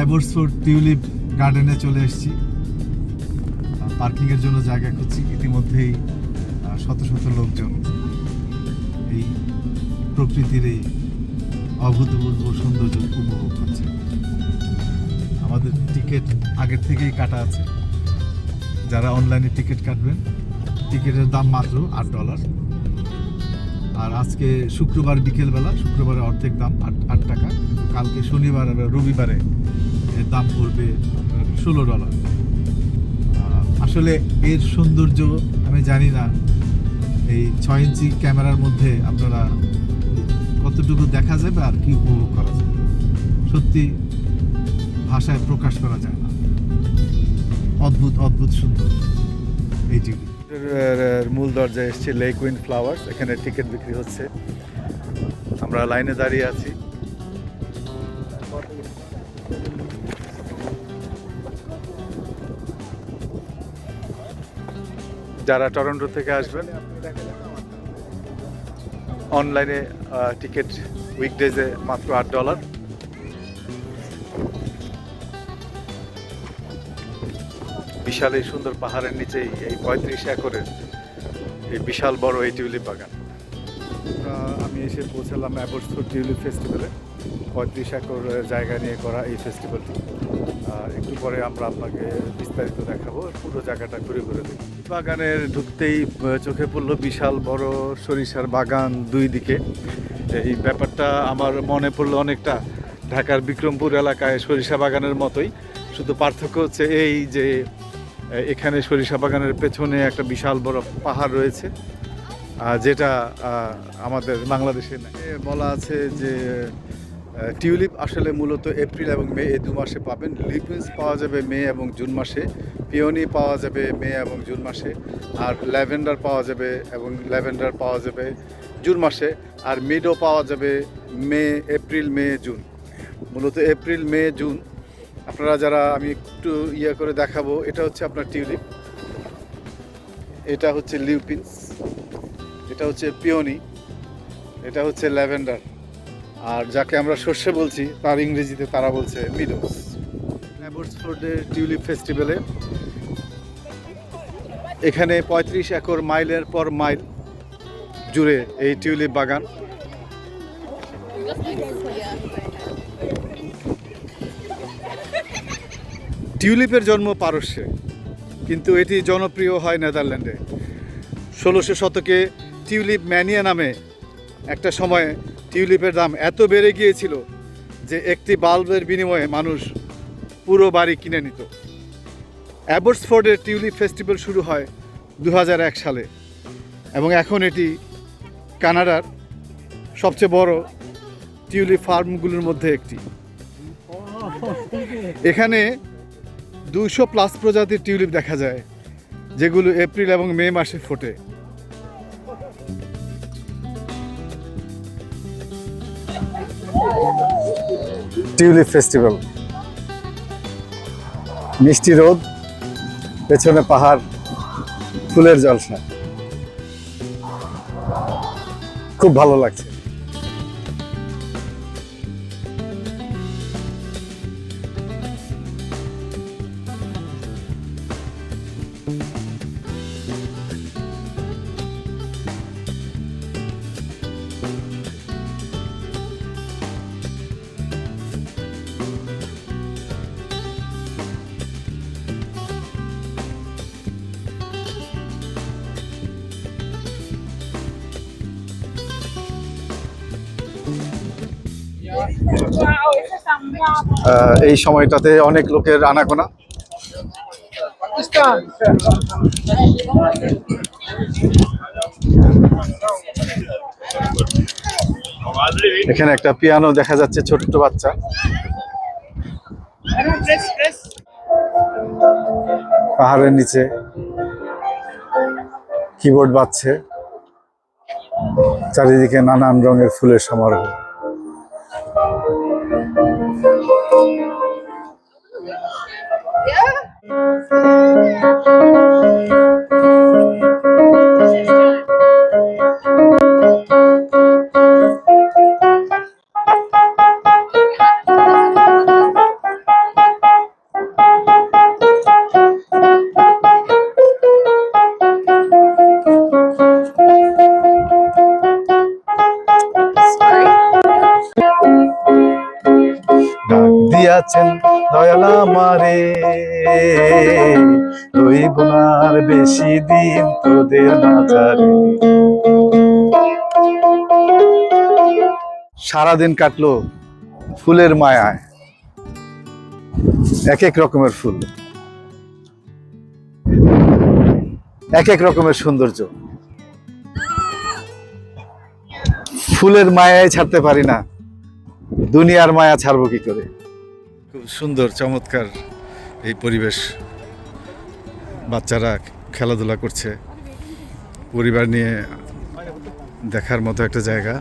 অ্যাবসোর্ড tulip গার্ডেনে চলে এসেছি। পার্কিংয়ের জন্য জায়গা খুঁজছি, ইতিমধ্যেই শত শত লোকজন এই প্রকৃতির এই অভূতপূর্ব সৌন্দর্য উপভোগ করছে। আমাদের টিকিট আগের থেকেই কাটা আছে। যারা অনলাইনে টিকিট কাটবেন, টিকিটের দাম মাত্র আট ডলার। আর আজকে শুক্রবার বিকেলবেলা, শুক্রবারে অর্ধেক দাম আট আট টাকা। কালকে শনিবার আর রবিবারে এর দাম পড়বে ষোলো ডলার। আসলে এর সৌন্দর্য আমি জানি না। এই ছয় ইঞ্চি ক্যামেরার মধ্যে আপনারা কতটুকু দেখা যাবে আর কি উপভোগ করা যাবে। সত্যি ভাষায় প্রকাশ করা যায় না। অদ্ভুত অদ্ভুত সুন্দর। এই টিভি মূল দরজায় এসছে লেক উইন্ড ফ্লাওয়ার্স এখানে টিকিট বিক্রি হচ্ছে। আমরা লাইনে দাঁড়িয়ে আছি। যারা টরন্টো থেকে আসবেন, অনলাইনে টিকিট উইকডেজে মাত্র আট ডলার। বিশাল এই সুন্দর পাহাড়ের নিচেই, এই পঁয়ত্রিশ একরের এই বিশাল বড় এই টিউলিপ বাগান। আমি এসে পৌঁছালাম অ্যাবর্সফোর্ড টিউলিপ ফেস্টিভ্যালে। পঁয়ত্রিশ একর জায়গা নিয়ে করা এই ফেস্টিভ্যালটি একটু পরে আমরা আপনাকে বিস্তারিত দেখাবো, পুরো জায়গাটা ঘুরে ঘুরে দেখি বাগানের ঢুকতেই চোখে পড়ল বিশাল বড় সরিষার বাগান দুই দিকে এই ব্যাপারটা আমার মনে পড়ল অনেকটা ঢাকার বিক্রমপুর এলাকায় সরিষা বাগানের মতোই। শুধু পার্থক্য হচ্ছে এই যে এখানে সরিষা বাগানের পেছনে একটা বিশাল বড় পাহাড় রয়েছে যেটা আমাদের বাংলাদেশে বলা আছে যে টিউলিপ আসলে মূলত এপ্রিল এবং মে এই দু মাসে পাবেন। লিপিন্স পাওয়া যাবে মে এবং জুন মাসে, পিওনি পাওয়া যাবে মে এবং জুন মাসে, আর ল্যাভেন্ডার পাওয়া যাবে এবং ল্যাভেন্ডার পাওয়া যাবে জুন মাসে, আর মিডও পাওয়া যাবে মে, এপ্রিল, মে, জুন। মূলত এপ্রিল, মে, জুন। আপনারা যারা আমি একটু ইয়ে করে দেখাবো, এটা হচ্ছে আপনার টিউলিপ। এটা হচ্ছে লিউপিন্স। এটা হচ্ছে পিওনি। এটা হচ্ছে ল্যাভেন্ডার। আর যাকে আমরা সর্ষে বলছি তার ইংরেজিতে তারা বলছে মিডোস অ্যাবর্সফোর্ডের টিউলিপ ফেস্টিভ্যালে এখানে পঁয়ত্রিশ একর মাইলের পর মাইল জুড়ে এই টিউলিপ বাগান। টিউলিপের জন্ম পারস্যে কিন্তু এটি জনপ্রিয় হয় নেদারল্যান্ডে। ষোলোশো শতকে টিউলিপ ম্যানিয়া নামে একটা সময়ে টিউলিপের দাম এত বেড়ে গিয়েছিল যে একটি বাল্বের বিনিময়ে মানুষ পুরো বাড়ি কিনে নিত। অ্যাবর্সফোর্ডের টিউলিপ ফেস্টিভ্যাল শুরু হয় দু হাজার এক সালে এবং এখন এটি কানাডার সবচেয়ে বড় টিউলিপ ফার্মগুলোর মধ্যে একটি। এখানে দুশো প্লাস প্রজাতির টিউলিপ দেখা যায়, যেগুলো এপ্রিল এবং মে মাসে ফোটে। Tulip festival. মিষ্টি রোদ পেছনে পাহাড় ফুলের জলসা। খুব ভালো লাগছে। এই সময়টাতে অনেক লোকের আনাগোনা। এখানে একটা পিয়ানো দেখা যাচ্ছে, ছোট্ট বাচ্চা। পাহাড়ের নিচে কিবোর্ড বাজছে। চারিদিকে নানান রঙের ফুলের সমারোহ। Thank you. দয়াল আমারে। আর বেশি দিন তোদের মাঝারে। সারাদিন কাটলো ফুলের মায়ায়। এক এক রকমের ফুল। এক এক রকমের সৌন্দর্য। ফুলের মায়ায় ছাড়তে পারি না। দুনিয়ার মায়া ছাড়বো কি করে? খুব সুন্দর চমৎকার এই পরিবেশ। বাচ্চারা খেলাধুলা করছে। পরিবার নিয়ে দেখার মতো একটা জায়গা।